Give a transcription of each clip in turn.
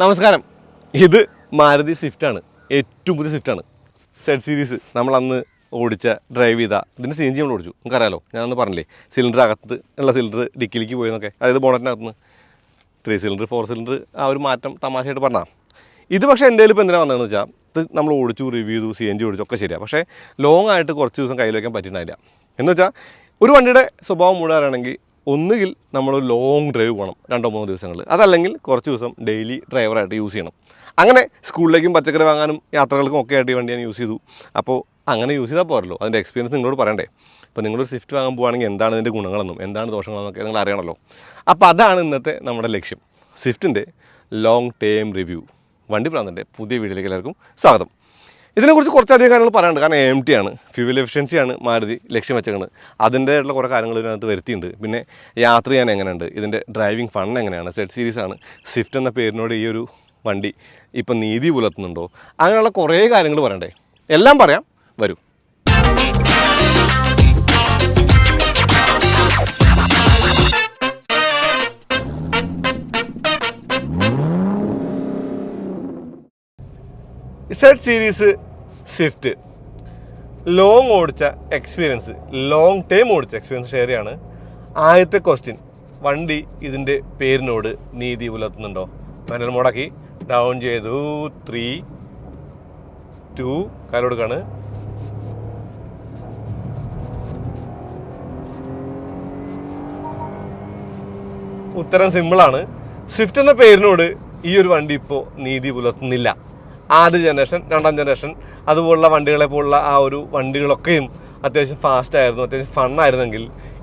നമസ്കാരം. ഇത് മാരുതി സ്വിഫ്റ്റാണ് ഏറ്റവും പുതിയ സ്വിഫ്റ്റാണ് സെഡ് സീരീസ് നമ്മൾ അന്ന് ഓടിച്ച ഡ്രൈവ് ചെയ്ത ഇതിന്റെ സി എൻ ജി നമ്മൾ ഓടിച്ചു. നമുക്കറിയാലോ ഞാനന്ന് പറഞ്ഞില്ലേ സിലിണ്ടർ അകത്ത് ഉള്ള സിലിണ്ടർ ഡിക്കിലേക്ക് പോയെന്നൊക്കെ. അതായത് ബോണറ്റിനകത്ത് ത്രീ സിലിണ്ടർ ഫോർ സിലിണ്ടർ ആ ഒരു മാറ്റം തമാശയായിട്ട് പറഞ്ഞാൽ ഇത് പക്ഷേ എന്റെ ഇപ്പോൾ എന്തിനാണ് വന്നതെന്ന് വെച്ചാൽ ഇത് നമ്മൾ ഓടിച്ചു റിവ്യൂ ചെയ്തു സി എൻ ജി ഓടിച്ചു ഒക്കെ ശരിയാണ് പക്ഷേ ലോങ് ആയിട്ട് കുറച്ച് ദിവസം കയ്യിൽ വയ്ക്കാൻ പറ്റിയിട്ടുണ്ടായില്ല. എന്ന് വെച്ചാൽ ഒരു വണ്ടിയുടെ സ്വഭാവം മുഴുവൻ അറിയണമെങ്കിൽ ഒന്നുകിൽ നമ്മൾ ലോങ് ഡ്രൈവ് പോകണം രണ്ടോ മൂന്നോ ദിവസങ്ങളിൽ. അതല്ലെങ്കിൽ കുറച്ച് ദിവസം ഡെയിലി ഡ്രൈവറായിട്ട് യൂസ് ചെയ്യണം. അങ്ങനെ സ്കൂളിലേക്കും പച്ചക്കറി വാങ്ങാനും യാത്രകൾക്കും ഒക്കെ ആയിട്ട് ഈ വണ്ടി ഞാൻ യൂസ് ചെയ്തു. അപ്പോൾ അങ്ങനെ യൂസ് ചെയ്താൽ പോരല്ലോ. അതിന്റെ എക്സ്പീരിയൻസ് നിങ്ങളോട് പറയണ്ടേ? ഇപ്പോൾ നിങ്ങളൊരു സ്വിഫ്റ്റ് വാങ്ങാൻ പോവുകയാണെങ്കിൽ എന്താണ് ഇതിന്റെ ഗുണങ്ങളെന്നും എന്താണ് ദോഷങ്ങളെന്നൊക്കെ നിങ്ങൾ അറിയണമല്ലോ അപ്പോൾ അതാണ് ഇന്നത്തെ നമ്മുടെ ലക്ഷ്യം. സ്വിഫ്റ്റിന്റെ ലോങ് ടേം റിവ്യൂ വണ്ടി പ്രാന്തന്റെ പുതിയ വീഡിയോയിലേക്ക് എല്ലാവർക്കും സ്വാഗതം. ഇതിനെക്കുറിച്ച് കുറച്ചധികം കാര്യങ്ങൾ പറയാനുണ്ട്. കാരണം എം ടി ആണ്. ഫ്യൂവൽ എഫിഷ്യൻസിയാണ് മാരുതി ലക്ഷ്യം വെച്ചേക്കുന്നത് അതിന്റെതായിട്ടുള്ള കുറേ കാര്യങ്ങൾ ഇതിനകത്ത് വരുത്തിയിട്ടുണ്ട്. പിന്നെ യാത്ര ചെയ്യാൻ എങ്ങനെയുണ്ട്? ഇതിന്റെ ഡ്രൈവിംഗ് ഫണ്ട് എങ്ങനെയാണ്? സെറ്റ് സീരീസ് ആണ്. സ്വിഫ്റ്റ് എന്ന പേരിനോട് ഈ ഒരു വണ്ടി ഇപ്പം നീതി പുലർത്തുന്നുണ്ടോ? അങ്ങനെയുള്ള കുറേ കാര്യങ്ങൾ പറയണ്ടേ? എല്ലാം പറയാം. വരൂ. സെറ്റ് സീരീസ് സ്വിഫ്റ്റ് ലോങ് ഓടിച്ച എക്സ്പീരിയൻസ് ലോങ് ടൈം ഓടിച്ച എക്സ്പീരിയൻസ് ഷെയർ ചെയ്യാണ്. ആദ്യത്തെ ക്വസ്റ്റ്യൻ വണ്ടി ഇതിന്റെ പേരിനോട് നീതി പുലർത്തുന്നുണ്ടോ? മാനുവൽ മോഡാക്കി ഡൗൺ ചെയ്തു. ത്രീ ടു കാലോടുക്കാണ് ഉത്തരം സിമ്പിളാണ് സ്വിഫ്റ്റ് എന്ന പേരിനോട് ഈ ഒരു വണ്ടി ഇപ്പോൾ നീതി പുലർത്തുന്നില്ല. ആദ്യ ജനറേഷൻ രണ്ടാം ജനറേഷൻ അതുപോലുള്ള വണ്ടികളെ പോലുള്ള ആ ഒരു വണ്ടികളൊക്കെയും അത്യാവശ്യം ഫാസ്റ്റ് ആയിരുന്നു അത്യാവശ്യം ഫണ്ണായിരുന്നെങ്കിൽ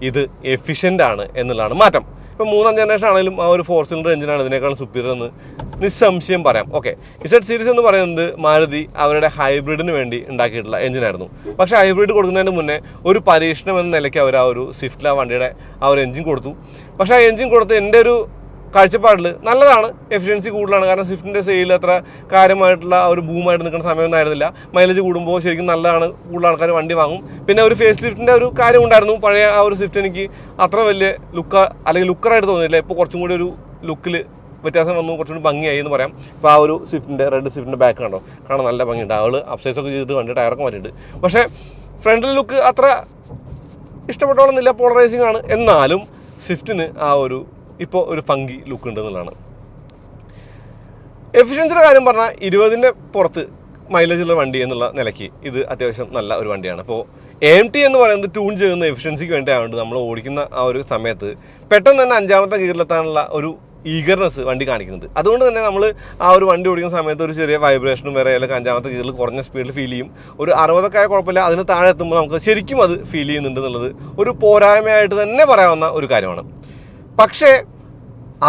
ഇത് എഫിഷ്യന്റ് ആണ് എന്നുള്ളതാണ് മാറ്റം. ഇപ്പോൾ മൂന്നാം ജനറേഷൻ ആണെങ്കിലും ആ ഒരു ഫോർ സിലിണ്ടർ എഞ്ചിനാണ് ഇതിനേക്കാൾ സുപ്പീരിയർ എന്ന് നിസ്സംശയം പറയാം. ഓക്കെ ഇസഡ് സീരീസ് എന്ന് പറയുന്നത് മാരുതി അവരുടെ ഹൈബ്രിഡിന് വേണ്ടി ഉണ്ടാക്കിയിട്ടുള്ള എഞ്ചിനായിരുന്നു പക്ഷേ ഹൈബ്രിഡ് കൊടുക്കുന്നതിന് മുന്നേ ഒരു പരീക്ഷണം എന്ന നിലയ്ക്ക് അവർ ആ ഒരു സ്വിഫ്റ്റില വണ്ടിയുടെ ആ ഒരു എഞ്ചിൻ കൊടുത്തു. പക്ഷേ ആ എഞ്ചിൻ കൊടുത്ത് എന്റെ ഒരു കാഴ്ചപ്പാടിൽ നല്ലതാണ്. എഫിഷ്യൻസി കൂടുതലാണ്. കാരണം സ്വിഫ്റ്റിന്റെ സെയിൽ അത്ര കാര്യമായിട്ടുള്ള ഒരു ബൂമായിട്ട് നിൽക്കുന്ന സമയമൊന്നും ആയിരുന്നില്ല. മൈലേജ് കൂടുമ്പോൾ ശരിക്കും നല്ലതാണ്. കൂടുതൽ ആൾക്കാർ വണ്ടി വാങ്ങും. പിന്നെ ഒരു ഫേസ് ലിഫ്റ്റിന്റെ ഒരു കാര്യം ഉണ്ടായിരുന്നു. പഴയ ആ ഒരു സ്വിഫ്റ്റ് എനിക്ക് അത്ര വലിയ ലുക്ക അല്ലെങ്കിൽ ലുക്കറായിട്ട് തോന്നിയില്ല. ഇപ്പോൾ കുറച്ചും കൂടി ഒരു ലുക്കിൽ വ്യത്യാസം വന്നു. കുറച്ചുകൂടി ഭംഗിയായി എന്ന് പറയാം. ഇപ്പോൾ ആ ഒരു സ്വിഫ്റ്റിന്റെ റെഡ് സ്വിഫ്റ്റിന്റെ ബാക്ക് കണ്ടോ? കാണാൻ നല്ല ഭംഗിയുണ്ട്. അവൾ അപ്സൈസ് ഒക്കെ ചെയ്തിട്ട് വണ്ടി ടയറൊക്കെ മാറ്റിയിട്ട്. പക്ഷേ ഫ്രണ്ടിൽ ലുക്ക് അത്ര ഇഷ്ടപ്പെട്ടോളന്നില്ല പോളറൈസിങ് ആണ്. എന്നാലും സ്വിഫ്റ്റിന് ആ ഒരു ഇപ്പോൾ ഒരു ഫങ്കി ലുക്ക് ഉണ്ട് എന്നുള്ളതാണ് എഫിഷ്യൻസിയുടെ കാര്യം പറഞ്ഞാൽ ഇരുപതിന്റെ പുറത്ത് മൈലേജ് ഉള്ള വണ്ടി എന്നുള്ള നിലയ്ക്ക് ഇത് അത്യാവശ്യം നല്ല ഒരു വണ്ടിയാണ്. അപ്പോൾ എം ടി എന്ന് പറയുന്നത് ട്യൂൺ ചെയ്യുന്ന എഫിഷ്യൻസിക്ക് വേണ്ടി ആയതുകൊണ്ട് നമ്മൾ ഓടിക്കുന്ന ആ ഒരു സമയത്ത് പെട്ടെന്ന് തന്നെ അഞ്ചാമത്തെ ഗിയറിലെത്താനുള്ള ഒരു ഈഗർനെസ് വണ്ടി കാണിക്കുന്നത് അതുകൊണ്ട് തന്നെ നമ്മൾ ആ ഒരു വണ്ടി ഓടിക്കുന്ന സമയത്ത് ഒരു ചെറിയ വൈബ്രേഷനും വേറെ അല്ലെങ്കിൽ അഞ്ചാമത്തെ ഗിയറിൽ കുറഞ്ഞ സ്പീഡിൽ ഫീൽ ചെയ്യും. ഒരു അറുപതൊക്കെ കുഴപ്പമില്ല അതിന് താഴെ എത്തുമ്പോൾ നമുക്ക് ശരിക്കും അത് ഫീൽ ചെയ്യുന്നുണ്ട് എന്നുള്ളത് ഒരു പോരായ്മയായിട്ട് തന്നെ പറയാവുന്ന ഒരു കാര്യമാണ്. പക്ഷേ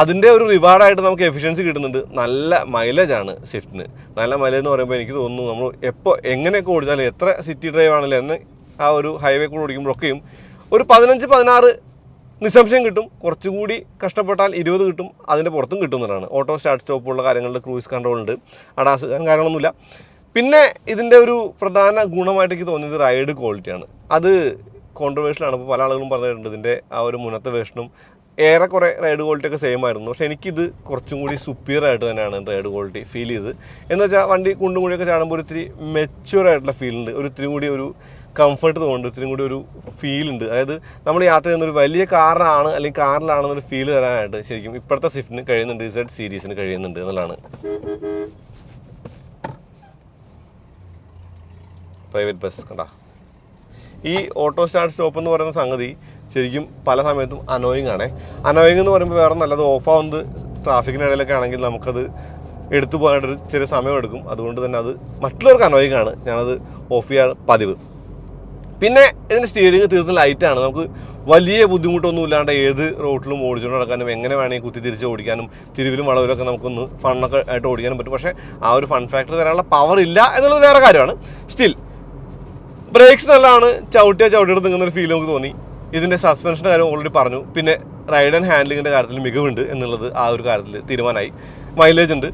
അതിന്റെ ഒരു റിവാർഡായിട്ട് നമുക്ക് എഫിഷ്യൻസി കിട്ടുന്നുണ്ട്. നല്ല മൈലേജാണ് സ്വിഫ്റ്റിന് നല്ല മൈലേജ് എന്ന് പറയുമ്പോൾ എനിക്ക് തോന്നുന്നു നമ്മൾ എപ്പോൾ എങ്ങനെയൊക്കെ ഓടിച്ചാലും എത്ര സിറ്റി ഡ്രൈവ് ആണെങ്കിലും എന്ന് ആ ഒരു ഹൈവേ കൂടെ ഓടിക്കുമ്പോഴൊക്കെയും ഒരു പതിനഞ്ച് പതിനാറ് നിസ്സംശയം കിട്ടും. കുറച്ചുകൂടി കഷ്ടപ്പെട്ടാൽ ഇരുപത് കിട്ടും. അതിന്റെ പുറത്തും കിട്ടുന്നതാണ്. ഓട്ടോ സ്റ്റാർട്ട് സ്റ്റോപ്പുള്ള കാര്യങ്ങളിൽ ക്രൂയിസ് കൺട്രോൾ ഉണ്ട്. അടാസ് കാര്യങ്ങളൊന്നുമില്ല. പിന്നെ ഇതിന്റെ ഒരു പ്രധാന ഗുണമായിട്ട് എനിക്ക് തോന്നിയത് റൈഡ് ക്വാളിറ്റിയാണ് അത് കോൺട്രവേഴ്ഷ്യലാണ് ഇപ്പോൾ പല ആളുകളും പറഞ്ഞിട്ടുണ്ട് ഇതിന്റെ ആ ഒരു മുന്നത്തെ വേർഷനും ഏറെക്കുറെ റൈഡ് ക്വാളിറ്റി ഒക്കെ സെയിം ആയിരുന്നു. പക്ഷെ എനിക്കിത് കുറച്ചും കൂടി സുപ്പീരിയർ ആയിട്ട് തന്നെയാണ് റൈഡ് ക്വാളിറ്റി ഫീൽ ചെയ്ത് എന്ന് വെച്ചാൽ വണ്ടി കുണ്ടും കൂടിയൊക്കെ ചാടുമ്പോൾ ഒരിത്തിരി മെച്ചൂർ ആയിട്ടുള്ള ഫീൽ ഉണ്ട്. ഒരു ഇത്തിരി കൂടി ഒരു കംഫർട്ട് തോന്നുന്നുണ്ട്. ഇത്തിരി കൂടി ഒരു ഫീൽ ഉണ്ട്. അതായത് നമ്മൾ യാത്ര ചെയ്യുന്ന ഒരു വലിയ കാറിനാണ് അല്ലെങ്കിൽ കാറിലാണെന്നൊരു ഫീൽ തരാനായിട്ട് ശരിക്കും ഇപ്പോഴത്തെ സ്വിഫ്റ്റിന് കഴിയുന്നുണ്ട്. ഇസഡ് സീരീസിന് കഴിയുന്നുണ്ട് എന്നുള്ളതാണ്. പ്രൈവറ്റ് ബസ് കണ്ടാ. ഈ ഓട്ടോ സ്റ്റാർട്ട് സ്റ്റോപ്പ് എന്ന് പറയുന്ന സംഗതി ശരിക്കും പല സമയത്തും അനോയിങ് ആണേ. അനോയിങ് എന്ന് പറയുമ്പോൾ വേറെ നല്ലത് ഓഫ് ആവുന്നത് ട്രാഫിക്കിനിടയിലൊക്കെ ആണെങ്കിൽ നമുക്കത് എടുത്തു പോകാനായിട്ടൊരു ചെറിയ സമയം എടുക്കും. അതുകൊണ്ട് തന്നെ അത് മറ്റുള്ളവർക്ക് അനോയിങ് ആണ്. ഞാനത് ഓഫ് ചെയ്യാൻ പതിവ്. പിന്നെ ഇതിന്റെ സ്റ്റിയറിംഗ് തീർത്തും ലൈറ്റാണ് നമുക്ക് വലിയ ബുദ്ധിമുട്ടൊന്നും ഇല്ലാണ്ട് ഏത് റോട്ടിലും ഓടിച്ചുകൊണ്ട് നടക്കാനും എങ്ങനെ വേണമെങ്കിൽ കുത്തി തിരിച്ച് ഓടിക്കാനും തിരിവിലും വളവിലൊക്കെ നമുക്കൊന്ന് ഫണ്ണൊക്കെ ആയിട്ട് ഓടിക്കാനും പറ്റും. പക്ഷേ ആ ഒരു ഫൺ ഫാക്ടർ തരാനുള്ള പവർ ഇല്ല എന്നുള്ളത് വേറെ കാര്യമാണ്. സ്റ്റിൽ ബ്രേക്സ് നല്ലതാണ് ചവിട്ടിയ ചവിട്ടിയെടുത്ത് നിൽക്കുന്ന ഒരു ഫീൽ നമുക്ക് തോന്നി. ഇതിന്റെ സസ്പെൻഷന്റെ കാര്യം ഓൾറെഡി പറഞ്ഞു. പിന്നെ റൈഡ് ആൻഡ് ഹാൻഡ്ലിങ്ങിന്റെ കാര്യത്തിൽ മികവുണ്ട് എന്നുള്ളത് ആ ഒരു കാര്യത്തിൽ തീരുമാനമായി. മൈലേജ് ഉണ്ട്.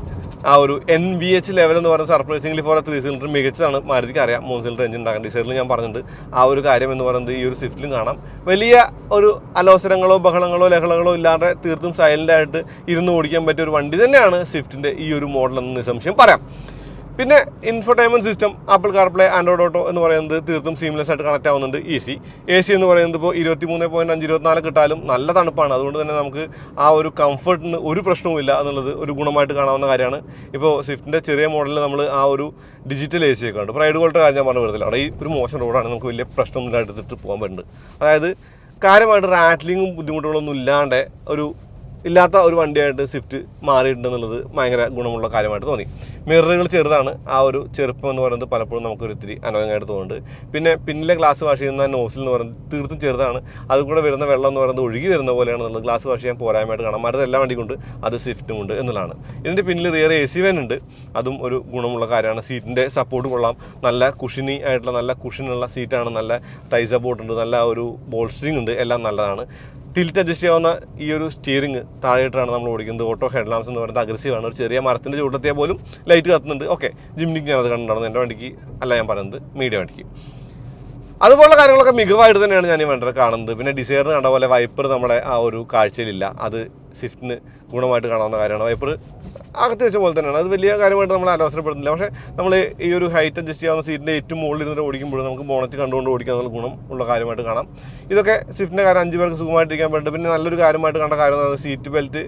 ആ ഒരു എൻ വി എച്ച് ലെവൽ എന്ന് പറയുന്ന സർപ്രൈസിംഗ്ലി ഫോർ ത്രീ സിലിണ്ടർ മികച്ചതാണ്. മാരുതിക്ക് അറിയാം. മൂന്ന് സിലിണ്ടർ എഞ്ചിൻ ഉണ്ടാക്കാൻ. ഡിസൈറിൽ ഞാൻ പറഞ്ഞിട്ടുണ്ട്. ആ ഒരു കാര്യം എന്ന് പറയുന്നത് ഈ ഒരു സ്വിഫ്റ്റിലും കാണാം. വലിയ ഒരു അലോസരങ്ങളോ ബഹളങ്ങളോ ലഹളങ്ങളോ ഇല്ലാതെ തീർത്തും സൈലന്റ് ആയിട്ട് ഇരുന്ന് ഓടിക്കാൻ പറ്റിയ ഒരു വണ്ടി തന്നെയാണ് സ്വിഫ്റ്റിന്റെ ഈ ഒരു മോഡൽ എന്ന് നിസ്സംശയം പറയാം. പിന്നെ infotainment system Apple CarPlay Android auto എന്ന് പറയുന്നത് തീർത്തും സീംലെസ് ആയിട്ട് കണക്ട് ആവുന്നുണ്ട് ഈസി എ സി എന്ന് പറയുന്നത് ഇപ്പോൾ ഇരുപത്തി മൂന്ന് പോയിന്റ് അഞ്ച് ഇരുപത്തിനാല് കിട്ടാലും നല്ല തണുപ്പാണ്. അതുകൊണ്ട് തന്നെ നമുക്ക് ആ ഒരു കംഫർട്ടിന് ഒരു പ്രശ്നവുമില്ല എന്നുള്ളത് ഒരു ഗുണമായിട്ട് കാണാവുന്ന കാര്യമാണ്. ഇപ്പോൾ സ്വിഫ്റ്റിന്റെ ചെറിയ മോഡലിൽ നമ്മൾ ആ ഒരു ഡിജിറ്റൽ എ സി ഒക്കെ ഉണ്ട് പ്രൈഡ് ക്വാളിറ്റി കാര്യം ഞാൻ പറഞ്ഞു വരുന്നില്ല അവിടെ ഈ ഒരു മോശം റോഡാണ് നമുക്ക് വലിയ പ്രശ്നമൊന്നും എടുത്തിട്ട് പോകാൻ പറ്റുന്നുണ്ട് അതായത് കാര്യമായിട്ട് റാറ്റ്ലിങ്ങും ബുദ്ധിമുട്ടുകളൊന്നും ഇല്ലാണ്ട് ഒരു ഇല്ലാത്ത ഒരു വണ്ടിയായിട്ട് സ്വിഫ്റ്റ് മാറിയിട്ടുണ്ടെന്നുള്ളത് ഭയങ്കര ഗുണമുള്ള കാര്യമായിട്ട് തോന്നി. മിററുകൾ ചെറുതാണ്. ആ ഒരു ചെറുപ്പം എന്ന് പറയുന്നത് പലപ്പോഴും നമുക്ക് ഇത്തിരി അനോയങ്ങായിട്ട് തോന്നുന്നുണ്ട്. പിന്നെ പിന്നിലെ ഗ്ലാസ് വാഷ് ചെയ്യുന്ന നോസിൽ എന്ന് പറയുന്നത് തീർത്തും ചെറുതാണ്. അതുകൂടെ വരുന്ന വെള്ളം എന്ന് പറയുന്നത് ഒഴുകി വരുന്ന പോലെയാണെന്നുള്ളത് ഗ്ലാസ് വാഷ് ചെയ്യാൻ പോരായ്മയായിട്ട് കാണാം. മറ്റത് എല്ലാ വണ്ടിക്കുണ്ട് അത് സ്വിഫ്റ്റും ഉണ്ട് എന്നുള്ളതാണ്. ഇതിന്റെ പിന്നിൽ റിയർ എ സി വാൻ ഉണ്ട്. അതും ഒരു ഗുണമുള്ള കാര്യമാണ്. സീറ്റിന്റെ സപ്പോർട്ട് കൊള്ളാം. നല്ല കുഷിനി ആയിട്ടുള്ള നല്ല കുഷിനുള്ള സീറ്റാണ് നല്ല തൈ സപ്പോർട്ട് ഉണ്ട്. നല്ല ഒരു ബോൾസ്റ്ററിങ് ഉണ്ട്. എല്ലാം നല്ലതാണ്. ടിൽറ്റ് അഡ്ജസ്റ്റ് ചെയ്യാവുന്ന ഈ ഒരു സ്റ്റിയറിംഗ് താഴെയിട്ടാണ് നമ്മൾ ഓടിക്കുന്നത്. ഓട്ടോ ഹെഡ് ലാംസ് എന്ന് പറയുന്നത് അഗ്രസീവാണ് ഒരു ചെറിയ മരത്തിന്റെ ചൂടത്തിയാൽ പോലും ലൈറ്റ് കത്തുന്നുണ്ട്. ഓക്കെ ജിംനിക്ക് അത് കണ്ടിട്ടുണ്ടായിരുന്നു. എന്റെ വണ്ടിക്ക് അല്ല ഞാൻ പറയുന്നത് മീഡിയ വണ്ടിക്ക്. അതുപോലുള്ള കാര്യങ്ങളൊക്കെ മികവായിട്ട് തന്നെയാണ് ഞാൻ ഈ വണ്ടിയിൽ കാണുന്നത്. പിന്നെ ഡിസൈറിന് കണ്ട പോലെ വൈപ്പർ നമ്മുടെ ആ ഒരു കാഴ്ചയിലില്ല. അത് സ്വിഫ്റ്റിന് ഗുണമായിട്ട് കാണാവുന്ന കാര്യമാണ്. വൈപ്പർ അകത്ത് വെച്ച പോലെ തന്നെയാണ്. അത് വലിയ കാര്യമായിട്ട് നമ്മൾ അലോസരപ്പെടുന്നില്ല പക്ഷേ നമ്മൾ ഈ ഒരു ഹൈറ്റ് അഡ്ജസ്റ്റ് ചെയ്യാവുന്ന സീറ്റിന്റെ ഏറ്റവും മുകളിൽ ഇരുന്നിട്ട് ഓടിക്കുമ്പോഴും നമുക്ക് ബോണറ്റ് കണ്ടുകൊണ്ട് ഓടിക്കാൻ എന്നുള്ള ഗുണം ഉള്ള കാര്യമായിട്ട് കാണാം. ഇതൊക്കെ സ്വിഫ്റ്റിന്റെ കാര്യം അഞ്ച് പേർക്ക് സുഖമായിട്ടിരിക്കാൻ പറ്റും പിന്നെ നല്ലൊരു കാര്യമായിട്ട് കണ്ട കാര്യം സീറ്റ് ബെൽറ്റ്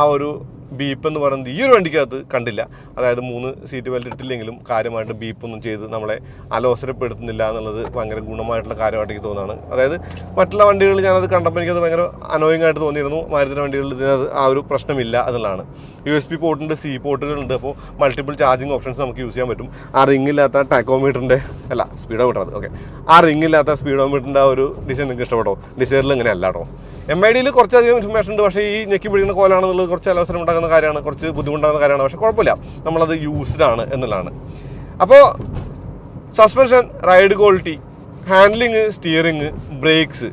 ആ ഒരു ബീപ്പ് എന്ന് പറയുന്നത് ഈ ഒരു വണ്ടിക്കകത്ത് കണ്ടില്ല. അതായത് മൂന്ന് സീറ്റ് ബെൽറ്റ് ഇട്ടില്ലെങ്കിലും കാര്യമായിട്ട് ബീപ്പൊന്നും ചെയ്ത് നമ്മളെ അലോസരപ്പെടുത്തുന്നില്ല എന്നുള്ളത് ഭയങ്കര ഗുണമായിട്ടുള്ള കാര്യമായിട്ട് എനിക്ക് തോന്നുന്നതാണ്. അതായത് മറ്റുള്ള വണ്ടികളിൽ ഞാനത് കണ്ടപ്പോൾ എനിക്കത് ഭയങ്കര അനോയിങ് ആയിട്ട് തോന്നിയിരുന്നു. മാരുതി വണ്ടികളിൽ ഇതിനത് ആ ഒരു പ്രശ്നമില്ല എന്നുള്ളതാണ്. യു എസ് പി പോർട്ടുണ്ട് സി പോർട്ടുകളുണ്ട് അപ്പോൾ മൾട്ടിപ്പിൾ ചാർജിങ് ഓപ്ഷൻസ് നമുക്ക് യൂസ് ചെയ്യാൻ പറ്റും. ആ റിംഗ് ഇല്ലാത്ത ടാക്കോമീറ്ററിന്റെ അല്ല സ്പീഡോമീറ്റർ അത്. ഓക്കെ ആ റിംഗ് ഇല്ലാത്ത സ്പീഡോമീറ്ററിന്റെ ആ ഒരു ഡിസൈൻ നിങ്ങൾക്ക് ഇഷ്ടപ്പെട്ടോ? ഡിസൈനിൽ ഇങ്ങനെ അല്ല കേട്ടോ എം ഐ ഡിയിൽ കുറച്ചധികം ഇൻഫർമേഷൻ ഉണ്ട്. പക്ഷേ ഈ ഞെക്കി പിടിക്കുന്ന കോലാണെന്നുള്ളത് കുറച്ച് അലോസരം ഉണ്ടാകുന്ന കാര്യമാണ് കുറച്ച് ബുദ്ധിമുട്ടാകുന്ന കാര്യമാണ്. പക്ഷേ കുഴപ്പമില്ല. നമ്മളത് യൂസ്ഡ് ആണ് എന്നുള്ളതാണ്. അപ്പോൾ suspension ride quality handling steering brakes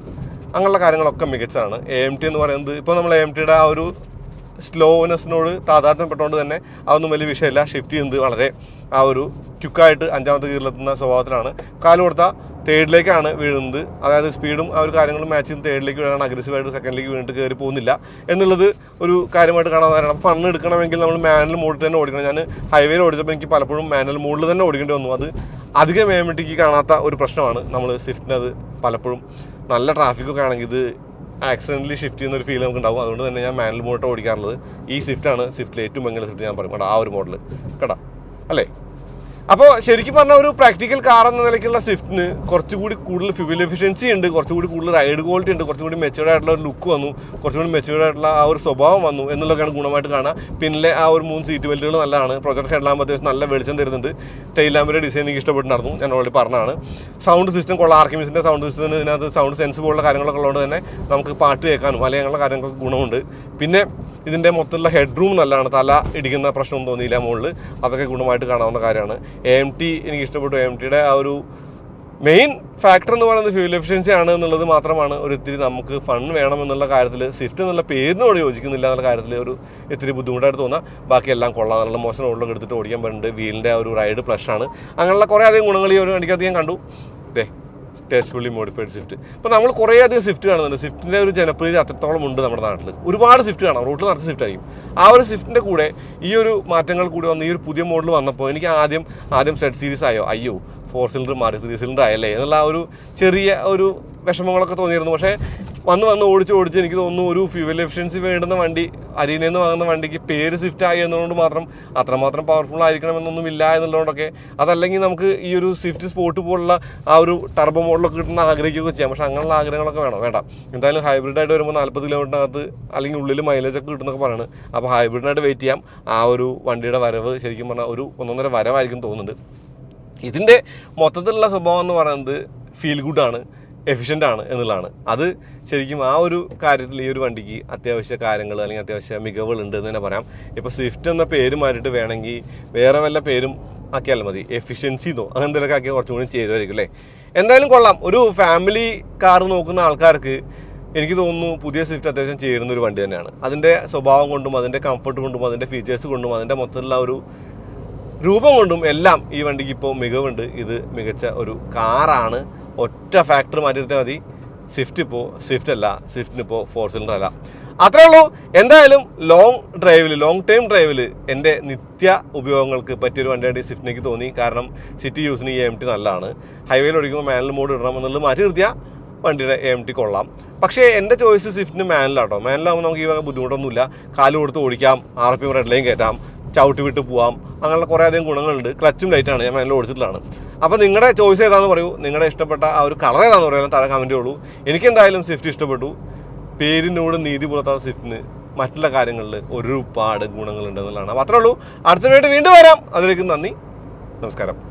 അങ്ങനെയുള്ള കാര്യങ്ങളൊക്കെ മികച്ചതാണ്. എ എം ടി എന്ന് പറയുന്നത് ഇപ്പോൾ നമ്മൾ എ എം ടിയുടെ ആ ഒരു സ്ലോനെസ്സിനോട് താതാത്മ്യപ്പെട്ടുകൊണ്ട് തന്നെ അതൊന്നും വലിയ വിഷയമില്ല. ഷിഫ്റ്റ് ചെയ്യുന്നത് വളരെ ആ ഒരു ക്യുക്കായിട്ട് അഞ്ചാമത്തെ ഗിയറിലെത്തുന്ന സ്വഭാവത്തിലാണ്. കാൽ തേർഡിലേക്കാണ് വീഴുന്നത്. അതായത് സ്പീഡും ആ ഒരു കാര്യങ്ങളും മാച്ച് ചെയ്ത് തേർഡിലേക്ക് വീഴാണ് അഗ്രസീവായിട്ട് സെക്കൻഡിലേക്ക് വീണിട്ട് കയറി പോകുന്നില്ല. എന്നുള്ളത് ഒരു കാര്യമായിട്ട് കാണാൻ കാരണം. ഫണ്ണ് എടുക്കണമെങ്കിൽ നമ്മൾ മാനുവൽ മോഡിൽ തന്നെ ഓടിക്കണം. ഞാൻ ഹൈവേയിൽ ഓടിച്ചപ്പോൾ എനിക്ക് പലപ്പോഴും മാനുവൽ മോഡിൽ തന്നെ ഓടിക്കേണ്ടി വന്നു. അത് അധികം വേമറ്റിക്ക് കാണാത്ത ഒരു പ്രശ്നമാണ് നമ്മൾ സ്വിഫ്റ്റിന് അത് പലപ്പോഴും. നല്ല ട്രാഫിക്കൊക്കെ ആണെങ്കിൽ ഇത് ആക്സിഡന്റലി ഷിഫ്റ്റ് ചെയ്യുന്ന ഒരു ഫീൽ നമുക്ക് ഉണ്ടാവും അതുകൊണ്ട് തന്നെ ഞാൻ മാനുവൽ മോഡിൽ ഓടിക്കാറുള്ളത്. ഈ സ്വിഫ്റ്റാണ് സ്വിഫ്റ്റിലെ ഏറ്റവും ഭയങ്കര സ്വിഫ്റ്റ് ഞാൻ പറയും. കേട്ടോ ആ ഒരു മോഡൽ കേട്ടോ? അല്ലേ? അപ്പോൾ ശരിക്കും പറഞ്ഞ ഒരു പ്രാക്ടിക്കൽ കാർ എന്ന നിലയ്ക്കുള്ള സ്വിഫ്റ്റിന് കുറച്ചുകൂടി കൂടുതൽ ഫ്യൂവൽ എഫിഷ്യൻസി ഉണ്ട് കുറച്ചുകൂടി കൂടുതൽ റൈഡ് ക്വാളിറ്റി ഉണ്ട് കുറച്ചുകൂടി മെച്ചുവേർഡ് ആയിട്ടുള്ള ഒരു ലുക്ക് വന്നു കുറച്ചുകൂടി മെച്ചുവേർഡ് ആയിട്ടുള്ള ആ ഒരു സ്വഭാവം വന്നു എന്നുള്ളതൊക്കെയാണ് ഗുണമായിട്ട് കാണാം. പിന്നെ ആ ഒരു മൂന്ന് സീറ്റ് ബെൽറ്റുകൾ നല്ലതാണ്. പ്രൊജക്ട് ഹെഡ്ലാമ്പ് അത്യാവശ്യം നല്ല വെളിച്ചം തരുന്നുണ്ട്. ടെയിൽ ലാമ്പിന്റെ ഡിസൈൻ എനിക്ക് ഇഷ്ടപ്പെട്ടുണ്ടായിരുന്നു ഞാൻ ഓൾറെഡി പറഞ്ഞതാണ്. സൗണ്ട് സിസ്റ്റം കൊള്ള. ആർക്കിമിസിന്റെ സൗണ്ട് സിസ്റ്റത്തിന് ഇതിനകത്ത് സൗണ്ട് സെൻസ് പോലുള്ള കാര്യങ്ങളൊക്കെ ഉള്ളതുകൊണ്ട് തന്നെ നമുക്ക് പാട്ട് കേൾക്കാനും അല്ലെങ്കിൽ അങ്ങനെയുള്ള കാര്യങ്ങൾക്ക് ഗുണമുണ്ട്. പിന്നെ ഇതിന്റെ മൊത്തമുള്ള ഹെഡ് റൂം നല്ലതാണ്. തല ഇടിക്കുന്ന പ്രശ്നമൊന്നും തോന്നിയില്ല മുകളിൽ അതൊക്കെ ഗുണമായിട്ട് കാണാവുന്ന കാര്യമാണ്. എ ടി എനിക്ക് ഇഷ്ടപ്പെട്ടു എം ടിയുടെ ആ ഒരു മെയിൻ ഫാക്ടർ എന്ന് പറയുന്നത് ഫ്യൂൽ എഫിഷ്യൻസി ആണ് എന്നുള്ളത് മാത്രമാണ് ഒരു ഇത്തിരി നമുക്ക് ഫണ്ട് വേണം എന്നുള്ള കാര്യത്തിൽ സ്വിഫ്റ്റ് എന്നുള്ള പേരിനോട് യോജിക്കുന്നില്ല എന്നുള്ള കാര്യത്തിൽ ഒരു ഇത്തിരി ബുദ്ധിമുട്ടായിട്ട് തോന്നാം. ബാക്കിയെല്ലാം കൊള്ളാം. നല്ല മോശം റോഡിലൊക്കെ എടുത്തിട്ട് ഓടിക്കാൻ പറ്റുന്നുണ്ട്. വീലിന്റെ ഒരു റൈഡ് പ്ലഷാണ് അങ്ങനെയുള്ള കുറേ അധികം ഗുണങ്ങൾ ഈ ഒരു വണ്ടിക്കകത്ത് ഞാൻ കണ്ടു. ദേ ടേസ്റ്റ്ഫുള്ളി മോഡിഫൈഡ് സ്വിഫ്റ്റ് അപ്പോൾ നമ്മൾ കുറേ അധികം സ്വിഫ്റ്റ് കാണുന്നുണ്ട്. സ്വിഫ്റ്റിന്റെ ഒരു ജനപ്രീതി അത്രത്തോളം ഉണ്ട് നമ്മുടെ നാട്ടിൽ ഒരുപാട് സ്വിഫ്റ്റ് കാണാം. റോട്ടിൽ നിറച്ച് സ്വിഫ്റ്റ് ആയിരിക്കും. ആ ഒരു സ്വിഫ്റ്റിന്റെ കൂടെ ഈ ഒരു മാറ്റങ്ങൾ കൂടി വന്ന് ഈ ഒരു പുതിയ മോഡൽ വന്നപ്പോൾ എനിക്ക് ആദ്യം ആദ്യം സെഡ് സീരീസ് ആയോ? അയ്യോ ഫോർ സിലിണ്ടർ മാറി ത്രീ സിലിണ്ടർ ആയല്ലേ? എന്നുള്ള ആ ഒരു ചെറിയ ഒരു വിഷമങ്ങളൊക്കെ തോന്നിയിരുന്നു. പക്ഷേ വന്ന് വന്ന് ഓടിച്ച് ഓടിച്ച് എനിക്ക് തോന്നുന്നു ഒരു ഫ്യൂവൽ എഫിഷ്യൻസി വേണ്ടുന്ന വണ്ടി അതിൽ നിന്ന് വാങ്ങുന്ന വണ്ടിക്ക് പേര് സ്വിഫ്റ്റ് ആയി എന്നതുകൊണ്ട് മാത്രം അത്രമാത്രം പവർഫുൾ ആയിരിക്കണമെന്നൊന്നും ഇല്ല എന്നുള്ളതുകൊണ്ടൊക്കെ അതല്ലെങ്കിൽ നമുക്ക് ഈ ഒരു സ്വിഫ്റ്റ് സ്പോർട്ട് പോലുള്ള ആ ഒരു ടർബോ മോഡലൊക്കെ കിട്ടുന്ന ആഗ്രഹിക്കുകയൊക്കെ ചെയ്യാം. പക്ഷേ അങ്ങനെയുള്ള ആഗ്രഹങ്ങളൊക്കെ വേണം വേണ്ട. എന്തായാലും ഹൈബ്രിഡായിട്ട് വരുമ്പോൾ നാൽപ്പത് കിലോമീറ്ററിനകത്ത് അല്ലെങ്കിൽ ഉള്ളിൽ മൈലേജ് ഒക്കെ കിട്ടുന്നൊക്കെ പറയുന്നത് അപ്പോൾ ഹൈബ്രിഡിനായിട്ട് വെയിറ്റ് ചെയ്യാം. ആ ഒരു വണ്ടിയുടെ വരവ് ശരിക്കും പറഞ്ഞാൽ ഒരു ഒന്നൊന്നര വരവായിരിക്കും തോന്നുന്നുണ്ട്. ഇതിന്റെ മൊത്തത്തിലുള്ള സ്വഭാവം എന്ന് പറയുന്നത് ഫീൽ ഗുഡാണ് എഫിഷ്യന്റ് ആണ് എന്നുള്ളതാണ്. അത് ശരിക്കും ആ ഒരു കാര്യത്തിൽ ഈ ഒരു വണ്ടിക്ക് അത്യാവശ്യ കാര്യങ്ങൾ അല്ലെങ്കിൽ അത്യാവശ്യ മികവുകളുണ്ട് എന്ന് തന്നെ പറയാം. ഇപ്പോൾ സ്വിഫ്റ്റ് എന്ന പേര് മാറിയിട്ട് വേണമെങ്കിൽ വേറെ വല്ല പേരും ആക്കിയാൽ മതി. എഫിഷ്യൻസി എന്നോ അങ്ങനെ എന്തെങ്കിലുമൊക്കെ ആക്കിയാൽ കുറച്ചും കൂടി ചേരുമായിരിക്കും അല്ലേ? എന്തായാലും കൊള്ളാം. ഒരു ഫാമിലി കാർ നോക്കുന്ന ആൾക്കാർക്ക് എനിക്ക് തോന്നുന്നു പുതിയ സ്വിഫ്റ്റ് അത്യാവശ്യം ചേരുന്ന ഒരു വണ്ടി തന്നെയാണ്. അതിന്റെ സ്വഭാവം കൊണ്ടും അതിന്റെ കംഫർട്ട് കൊണ്ടും അതിന്റെ ഫീച്ചേഴ്സ് കൊണ്ടും അതിന്റെ മൊത്തത്തിലുള്ള ഒരു രൂപം കൊണ്ടും എല്ലാം ഈ വണ്ടിക്ക് ഇപ്പോൾ മികവുണ്ട്. ഇത് മികച്ച ഒരു കാറാണ് ഒറ്റ ഫാക്ടർ മാറ്റിയിരുത്താൽ മതി. സ്വിഫ്റ്റ് ഇപ്പോൾ സ്വിഫ്റ്റ് അല്ല സ്വിഫ്റ്റിന് ഇപ്പോൾ ഫോർ സിലിണ്ടർ അല്ല. അത്രേ ഉള്ളൂ. എന്തായാലും ലോങ് ഡ്രൈവിൽ ലോങ് ടൈം ഡ്രൈവിൽ എന്റെ നിത്യ ഉപയോഗങ്ങൾക്ക് പറ്റിയൊരു വണ്ടിയായിട്ട് സ്വിഫ്റ്റിനേക്ക് തോന്നി. കാരണം സിറ്റി യൂസിന് ഈ എം ടി നല്ലതാണ്. ഹൈവേയിൽ ഓടിക്കുമ്പോൾ മാനുവൽ മോഡ് ഇടണം എന്നുള്ളത് മാറ്റി നിർത്തിയാൽ വണ്ടിയുടെ എം ടി കൊള്ളാം. പക്ഷേ എന്റെ ചോയ്സ് സ്വിഫ്റ്റിന് മാനുവലാട്ടോ മാനിലാകുമ്പോൾ നമുക്ക് ഈ വക ബുദ്ധിമുട്ടൊന്നുമില്ല. കാൽ കൊടുത്ത് ഓടിക്കാം. ആർ പി റെഡ് ലൈൻ കയറ്റാം. ചവിട്ടി വിട്ട് പോവാം. അങ്ങനെയുള്ള കുറേ അധികം ഗുണങ്ങളുണ്ട്. ക്ലച്ചും ലൈറ്റാണ് ഞാൻ മാനുവൽ ഓടിച്ചിട്ടുള്ളതാണ്. അപ്പോൾ നിങ്ങളുടെ ചോയ്സ് ഏതാണെന്ന് പറയൂ. നിങ്ങളുടെ ഇഷ്ടപ്പെട്ട ആ ഒരു കളർ ഏതാണെന്ന് പറയാൻ താഴെ കമന്റ് ഉള്ളൂ എനിക്ക് എന്തായാലും സ്വിഫ്റ്റ് ഇഷ്ടപ്പെട്ടു പേരിനോട് നീതി പുലർത്താത്ത സ്വിഫ്റ്റിന് മറ്റുള്ള കാര്യങ്ങളിൽ ഒരുപാട് ഗുണങ്ങളുണ്ട് എന്നുള്ളതാണ്. അപ്പോൾ അത്രേ ഉള്ളൂ. അടുത്ത വീണ്ടും വരാം. അതിലേക്ക് നന്ദി. നമസ്കാരം.